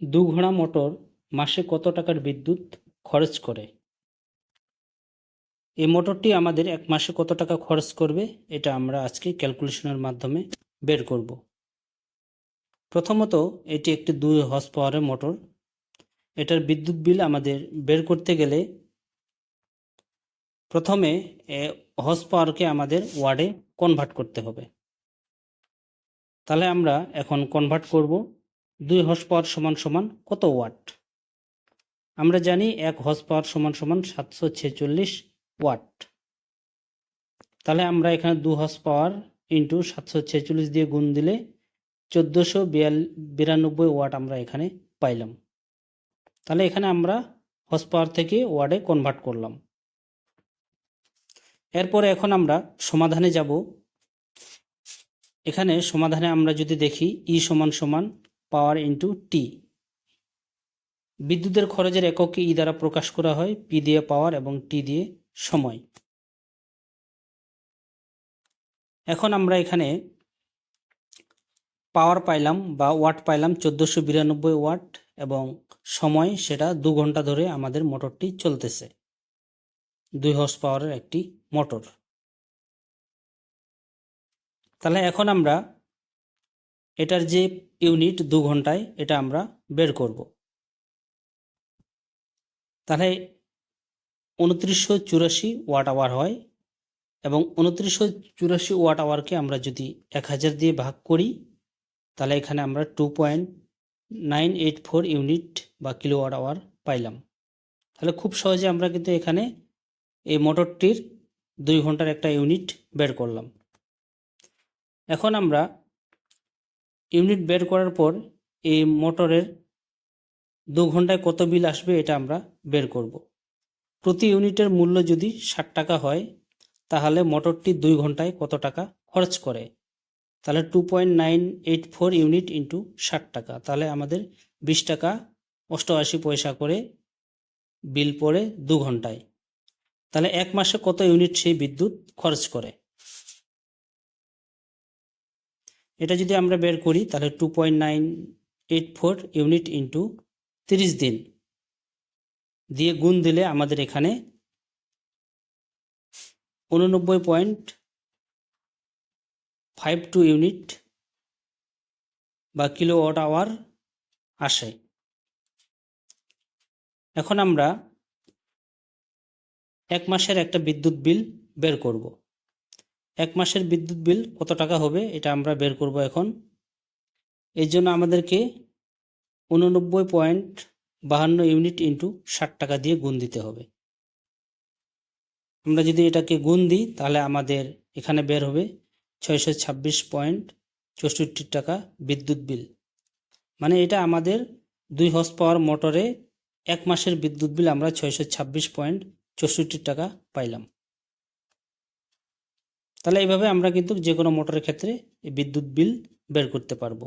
দু ঘোড়া মোটর মাসে কত টাকার বিদ্যুৎ খরচ করে? এই মোটরটি আমাদের এক মাসে কত টাকা খরচ করবে? এটা আমরা আজকে ক্যালকুলেশনের মাধ্যমে বের করব। প্রথমত, এটি একটি দুই হর্স পাওয়ারের মোটর এটার বিদ্যুৎ বিল আমাদের বের করতে গেলে প্রথমে হর্স পাওয়ারকে আমাদের ওয়ার্ডে কনভার্ট করতে হবে। তাহলে আমরা এখন কনভার্ট করব। দুই হর্স পাওয়ার সমান সমান কত ওয়াট? আমরা জানি এক হর্স পাওয়ার সমান সমান সাতশো ছেচল্লিশ ওয়াট। তাহলে আমরা এখানে দু হর্স পাওয়ার ইন্টু সাতশো ছেচল্লিশ দিয়ে গুণ দিলে চোদ্দোশো বিরানব্বই ওয়াট আমরা এখানে পাইলাম। তাহলে এখানে আমরা হর্স পাওয়ার থেকে ওয়ার্ডে কনভার্ট করলাম। এরপরে এখন আমরা সমাধানে যাব। এখানে সমাধানে আমরা যদি দেখি ই সমান সমান পাওয়ার ইন্টু টি বিদ্যুতের খরচের এককে ই দ্বারা প্রকাশ করা হয় পি দিয়ে পাওয়ার এবং টি দিয়ে সময়। এখন আমরা এখানে পাওয়ার পাইলাম বা ওয়াট পাইলাম চোদ্দোশো বিরানব্বই ওয়াট এবং সময় সেটা দু ঘণ্টা ধরে আমাদের মোটরটি চলতেছে। দুই হর্স পাওয়ারের একটি মোটর। তাহলে এখন আমরা এটার যে ইউনিট দু ঘন্টায় এটা আমরা বের করব। তাহলে উনত্রিশশো চুরাশি ওয়াট আওয়ার হয় এবং উনত্রিশশো চুরাশি ওয়াট আওয়ারকে আমরা যদি এক হাজার দিয়ে ভাগ করি, তাহলে এখানে আমরা two point nine eight four unit বা কিলো ওয়াট আওয়ার পাইলাম। তাহলে খুব সহজে আমরা কিন্তু এখানে এই মোটরটির দুই ঘণ্টার একটা ইউনিট বের করলাম। এখন আমরা ইউনিট বের করার পর এই মোটরের দু ঘন্টায় কত বিল আসবে এটা আমরা বের করব। প্রতি ইউনিটের মূল্য যদি ষাট টাকা হয়, তাহলে মোটরটি দুই ঘন্টায় কত টাকা খরচ করে? তাহলে two point nine eight four unit into ষাট টাকা। তাহলে আমাদের বিশ টাকা অষ্টআশি পয়সা করে বিল পড়ে দু ঘন্টায়। তাহলে এক মাসে কত ইউনিট সেই বিদ্যুৎ খরচ করে? এটা যদি আমরা বের করি, তাহলে two point nine eight four unit into তিরিশ দিন দিয়ে গুণ দিলে আমাদের এখানে উননব্বই পয়েন্ট ফাইভ টু ইউনিট বা কিলো ওয়াট আওয়ার আসে। এখন আমরা এক মাসের একটা বিদ্যুৎ বিল বের করব। এক মাসের বিদ্যুৎ বিল কত টাকা হবে এটা আমরা বের করব এখন। এর জন্য আমাদেরকে উননব্বই পয়েন্ট বাহান্ন ইউনিট ইন্টু ষাট টাকা দিয়ে গুণ দিতে হবে। আমরা যদি এটাকে গুণ দিই, তাহলে আমাদের এখানে বের হবে ছয়শো ছাব্বিশ পয়েন্ট চৌষট্টি টাকা বিদ্যুৎ বিল। মানে এটা আমাদের দুই হর্স পাওয়ার মোটরে এক মাসের বিদ্যুৎ বিল আমরা ছয়শো ছাব্বিশ পয়েন্ট চৌষট্টি টাকা পাইলাম। তাহলে এইভাবে আমরা কিন্তু যে কোনো মোটরের ক্ষেত্রে বিদ্যুৎ বিল বের করতে পারব।